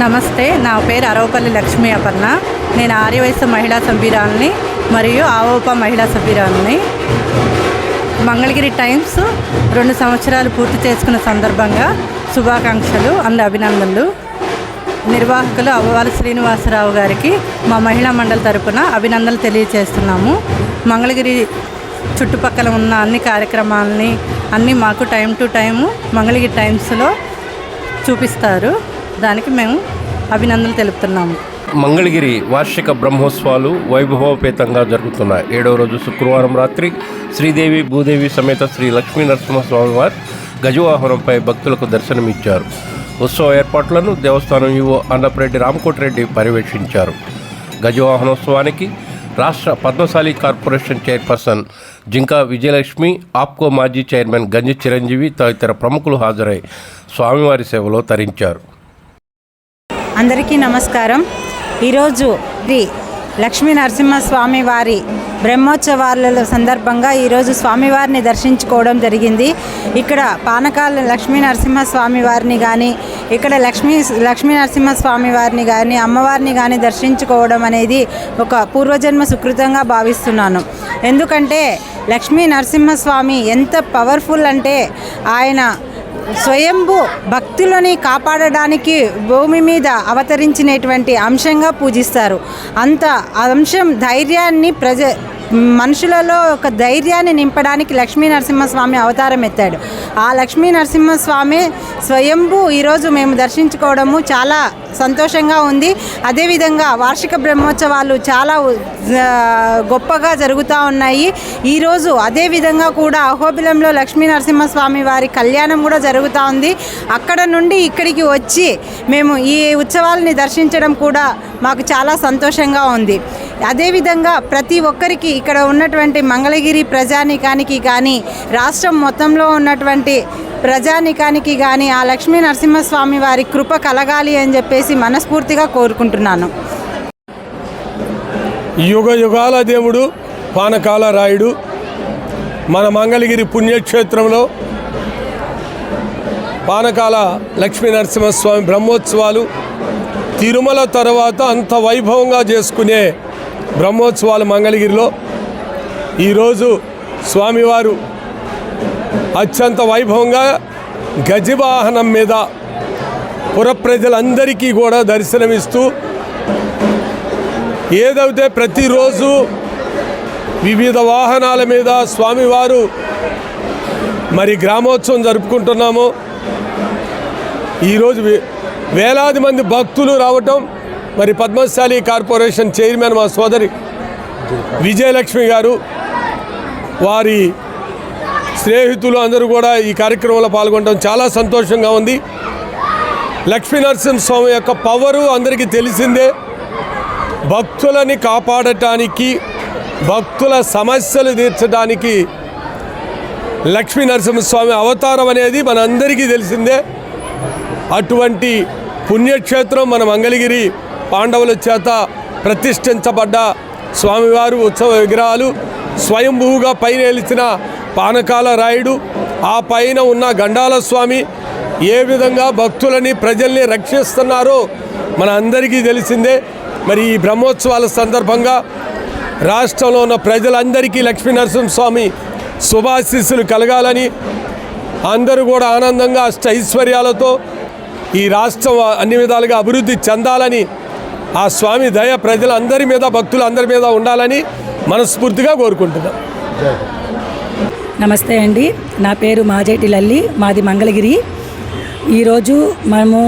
నమస్తే నా పేరు అరవపల్లి లక్ష్మీ అపర్ణ. నేను ఆర్యవయస్సు మహిళా సభ్యురాలని మరియు ఆవోప మహిళా సభ్యురాలని మంగళగిరి టైమ్స్ రెండు సంవత్సరాలు పూర్తి చేసుకున్న సందర్భంగా శుభాకాంక్షలు అంద అభినందనలు. నిర్వాహకులు అవ్వాలి శ్రీనివాసరావు గారికి మా మహిళా మండలి తరపున అభినందనలు తెలియజేస్తున్నాము. మంగళగిరి చుట్టుపక్కల ఉన్న అన్ని కార్యక్రమాలని అన్నీ మాకు టైం టు టైము మంగళగిరి టైమ్స్లో చూపిస్తారు. దానికి మేము అభినందనలు తెలుపుతున్నాము. మంగళగిరి వార్షిక బ్రహ్మోత్సవాలు వైభవోపేతంగా జరుగుతున్నాయి. ఏడవ రోజు శుక్రవారం రాత్రి శ్రీదేవి భూదేవి సమేత శ్రీ లక్ష్మీ నరసింహస్వామి వారు గజవాహనంపై భక్తులకు దర్శనమిచ్చారు. ఉత్సవ ఏర్పాట్లను దేవస్థానం యువ అన్నపరెడ్డి రామకోటిరెడ్డి పర్యవేక్షించారు. గజవాహనోత్సవానికి రాష్ట్ర పద్మశాలి కార్పొరేషన్ చైర్పర్సన్ జింకా విజయలక్ష్మి ఆప్కో మాజీ చైర్మన్ గంజి చిరంజీవి తదితర ప్రముఖులు హాజరై స్వామివారి సేవలో తరించారు. అందరికీ నమస్కారం. ఈరోజు శ్రీ లక్ష్మీ నరసింహస్వామి వారి బ్రహ్మోత్సవాల సందర్భంగా ఈరోజు స్వామివారిని దర్శించుకోవడం జరిగింది. ఇక్కడ పానకాల లక్ష్మీ నరసింహస్వామి వారిని కానీ ఇక్కడ లక్ష్మీ లక్ష్మీ నరసింహస్వామి వారిని కానీ అమ్మవారిని కానీ దర్శించుకోవడం అనేది ఒక పూర్వజన్మ సుకృతంగా భావిస్తున్నాను. ఎందుకంటే లక్ష్మీ నరసింహస్వామి ఎంత పవర్ఫుల్ అంటే ఆయన స్వయంభు భక్తులని కాపాడడానికి భూమి మీద అవతరించినటువంటి అంశంగా పూజిస్తారు. అంత అంశం ధైర్యాన్ని ప్రజ మనుషులలో ఒక ధైర్యాన్ని నింపడానికి లక్ష్మీ నరసింహస్వామి అవతారం ఎత్తాడు. ఆ లక్ష్మీ నరసింహస్వామి స్వయంభూ ఈరోజు మేము దర్శించుకోవడము చాలా సంతోషంగా ఉంది. అదేవిధంగా వార్షిక బ్రహ్మోత్సవాలు చాలా గొప్పగా జరుగుతూ ఉన్నాయి. ఈరోజు అదేవిధంగా కూడా అహోబిలంలో లక్ష్మీ నరసింహస్వామి వారి కళ్యాణం కూడా జరుగుతూ ఉంది. అక్కడ నుండి ఇక్కడికి వచ్చి మేము ఈ ఉత్సవాలని దర్శించడం కూడా మాకు చాలా సంతోషంగా ఉంది. అదేవిధంగా ప్రతి ఒక్కరికి ఇక్కడ ఉన్నటువంటి మంగళగిరి ప్రజానికానికి కానీ రాష్ట్రం మొత్తంలో ఉన్నటువంటి ప్రజానికానికి కానీ ఆ లక్ష్మీ నరసింహస్వామి వారి కృప కలగాలి అని చెప్పేసి మనస్ఫూర్తిగా కోరుకుంటున్నాను. యుగ యుగాల దేవుడు పానకాల రాయుడు. మన మంగళగిరి పుణ్యక్షేత్రంలో పానకాల లక్ష్మీ నరసింహస్వామి బ్రహ్మోత్సవాలు తిరుమల తర్వాత అంత వైభవంగా చేసుకునే బ్రహ్మోత్సవాలు మంగళగిరిలో. ఈరోజు స్వామివారు అత్యంత వైభవంగా గజవాహనం మీద పుర ప్రజలందరికీ కూడా దర్శనమిస్తూ ఏదైతే ప్రతిరోజు వివిధ వాహనాల మీద స్వామివారు మరి గ్రామోత్సవం జరుపుకుంటున్నాము ఈరోజు వే- వేలాది మంది భక్తులు రావటం మరి పద్మశాలి కార్పొరేషన్ చైర్మన్ మా సోదరి విజయలక్ష్మి గారు వారి స్నేహితులు అందరూ కూడా ఈ కార్యక్రమంలో పాల్గొనడం చాలా సంతోషంగా ఉంది. లక్ష్మీ నరసింహస్వామి యొక్క పవరు అందరికీ తెలిసిందే. భక్తులని కాపాడటానికి భక్తుల సమస్యలు తీర్చడానికి లక్ష్మీ నరసింహస్వామి అవతారం అనేది మనందరికీ తెలిసిందే. అటువంటి పుణ్యక్షేత్రం మన మంగళగిరి పాండవుల చేత ప్రతిష్ఠించబడ్డ స్వామివారు ఉత్సవ విగ్రహాలు స్వయంభూగా పైన పానకాల రాయుడు ఆ పైన ఉన్న గండాల స్వామి ఏ విధంగా భక్తులని ప్రజల్ని రక్షిస్తున్నారో మన అందరికీ తెలిసిందే. మరి ఈ బ్రహ్మోత్సవాల సందర్భంగా రాష్ట్రంలో ఉన్న ప్రజలందరికీ లక్ష్మీ నరసింహస్వామి శుభాశీస్సులు కలగాలని అందరూ కూడా ఆనందంగా అష్ట ఐశ్వర్యాలతో ఈ రాష్ట్రం అన్ని విధాలుగా అభివృద్ధి చెందాలని ఆ స్వామి దయ ప్రజలందరి మీద భక్తులందరి మీద ఉండాలని మనస్ఫూర్తిగా కోరుకుంటున్నాం. నమస్తే అండి. నా పేరు మాజేటి లల్లి మాది మంగళగిరి. ఈరోజు మనము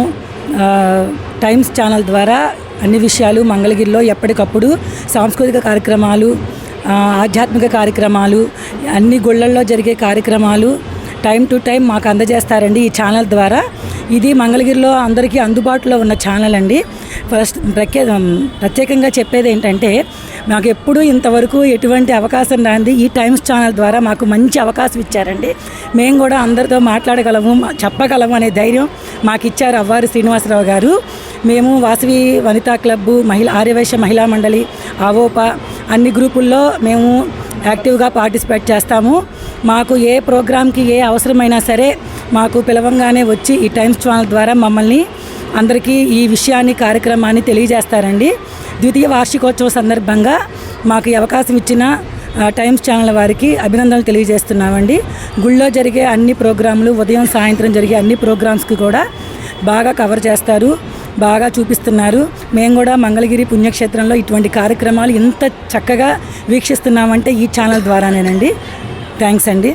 టైమ్స్ ఛానల్ ద్వారా అన్ని విషయాలు మంగళగిరిలో ఎప్పటికప్పుడు సాంస్కృతిక కార్యక్రమాలు ఆధ్యాత్మిక కార్యక్రమాలు అన్ని గుళ్ళల్లో జరిగే కార్యక్రమాలు టైం టు టైం మాకు అందజేస్తారండి ఈ ఛానల్ ద్వారా. ఇది మంగళగిరిలో అందరికీ అందుబాటులో ఉన్న ఛానల్ అండి. ఫస్ట్ ప్రఖ్యా ప్రత్యేకంగా చెప్పేది ఏంటంటే మాకు ఎప్పుడూ ఇంతవరకు ఎటువంటి అవకాశం రాంది. ఈ టైమ్స్ ఛానల్ ద్వారా మాకు మంచి అవకాశం ఇచ్చారండి. మేము కూడా అందరితో మాట్లాడగలము చెప్పగలము అనే ధైర్యం మాకు ఇచ్చారు అవ్వారు శ్రీనివాసరావు గారు. మేము వాసవి వనితా క్లబ్బు మహిళ ఆర్యవైశ్య మహిళా మండలి అవోప అన్ని గ్రూపుల్లో మేము యాక్టివ్గా పార్టిసిపేట్ చేస్తాము. మాకు ఏ ప్రోగ్రామ్కి ఏ అవసరమైనా సరే మాకు పిలవంగానే వచ్చి ఈ టైమ్స్ ఛానల్ ద్వారా మమ్మల్ని అందరికీ ఈ విషయాన్ని కార్యక్రమాన్ని తెలియజేస్తారండి. ద్వితీయ వార్షికోత్సవ సందర్భంగా మాకు అవకాశం ఇచ్చిన టైమ్స్ ఛానల్ వారికి అభినందనలు తెలియజేస్తున్నామండి. గుళ్ళో జరిగే అన్ని ప్రోగ్రాంలు ఉదయం సాయంత్రం జరిగే అన్ని ప్రోగ్రామ్స్కి కూడా బాగా కవర్ చేస్తారు బాగా చూపిస్తున్నారు. మేము కూడా మంగళగిరి పుణ్యక్షేత్రంలో ఇటువంటి కార్యక్రమాలు ఇంత చక్కగా వీక్షిస్తున్నామంటే ఈ ఛానల్ ద్వారానేనండి. థ్యాంక్స్ అండి.